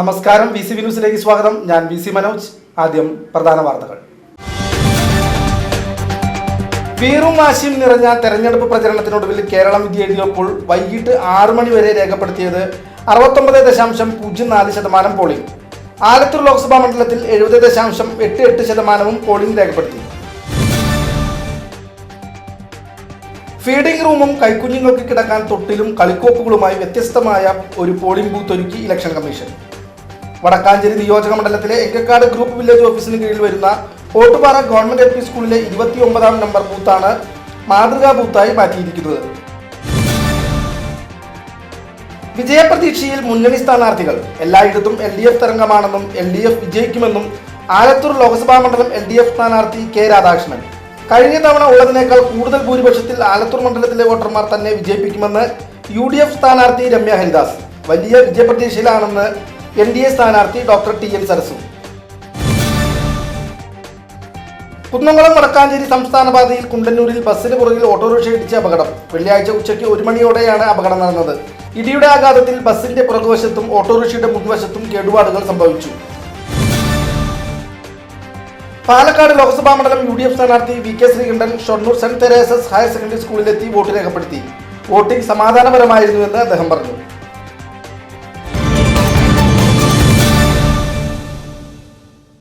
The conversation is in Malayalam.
നമസ്കാരം വി സി വി ന്യൂസിലേക്ക് സ്വാഗതം. ഞാൻ വി സി മനോജ്. ആദ്യം പ്രധാന വാർത്തകൾ. വീറും വാശിയും നിറഞ്ഞ തെരഞ്ഞെടുപ്പ് പ്രചരണത്തിനൊടുവിൽ കേരളം വിധി എഴുതിയപ്പോൾ വൈകിട്ട് ആറു മണി വരെ രേഖപ്പെടുത്തിയത് അറുപത്തൊമ്പത് ദശാംശം പൂജ്യം നാല് ശതമാനം പോളിംഗ് ആലത്തൂർ ലോക്സഭാ മണ്ഡലത്തിൽ എഴുപത് ദശാംശം എട്ട് എട്ട് ശതമാനവും പോളിംഗ് രേഖപ്പെടുത്തി. ഫീഡിംഗ് റൂമും കൈക്കുഞ്ഞുങ്ങൾക്ക് കിടക്കാൻ തൊട്ടിലും കളിക്കോപ്പുകളുമായി വ്യത്യസ്തമായ ഒരു പോളിംഗ് ബൂത്ത് ഒരുക്കി ഇലക്ഷൻ കമ്മീഷൻ. വടക്കാഞ്ചേരി നിയോജക മണ്ഡലത്തിലെ എക്കക്കാട് ഗ്രൂപ്പ് വില്ലേജ് ഓഫീസിന് കീഴിൽ വരുന്ന ഓട്ടുപാറ ഗവൺമെന്റ് എൽ പി സ്കൂളിലെ ഇരുപത്തി ഒമ്പതാം നമ്പർ ബൂത്താണ് മാതൃകാ ബൂത്തായി മാറ്റിയിരിക്കുന്നത്. വിജയപ്രതീക്ഷയിൽ മുന്നണി സ്ഥാനാർത്ഥികൾ എല്ലായിടത്തും എൽ ഡി എഫ് തരംഗമാണെന്നും എൽ ഡി എഫ് വിജയിക്കുമെന്നും ആലത്തൂർ ലോക്സഭാ മണ്ഡലം എൽ ഡി എഫ് സ്ഥാനാർത്ഥി കെ രാധാകൃഷ്ണൻ. കഴിഞ്ഞ തവണ ഉള്ളതിനേക്കാൾ കൂടുതൽ ഭൂരിപക്ഷത്തിൽ ആലത്തൂർ മണ്ഡലത്തിലെ വോട്ടർമാർ തന്നെ വിജയിപ്പിക്കുമെന്ന് യു ഡി എഫ് സ്ഥാനാർത്ഥി രമ്യ ഹരിദാസ്. വലിയ വിജയപ്രതീക്ഷയിലാണെന്ന് എൻ ഡി എ സ്ഥാനാർത്ഥി doctor T N Sarasu. Kunnamkulam Vadakkanchery സംസ്ഥാന പാതയിൽ കുണ്ടന്നൂരിൽ ബസ്സിന് പുറകിൽ ഓട്ടോറിക്ഷ ഇടിച്ച അപകടം. വെള്ളിയാഴ്ച ഉച്ചയ്ക്ക് ഒരു മണിയോടെയാണ് അപകടം നടന്നത്. ഇടിയുടെ ആഘാതത്തിൽ ബസ്സിന്റെ പുറകുവശത്തും ഓട്ടോറിക്ഷയുടെ മുൻവശത്തും കേടുപാടുകൾ സംഭവിച്ചു. പാലക്കാട് ലോക്സഭാ മണ്ഡലം യു ഡി എഫ് സ്ഥാനാർത്ഥി V K Sreekandan Shoranur saint Teresa's higher secondary സ്കൂളിലെത്തി vote രേഖപ്പെടുത്തി. വോട്ടിംഗ് സമാധാനപരമായിരുന്നുവെന്ന് അദ്ദേഹം പറഞ്ഞു.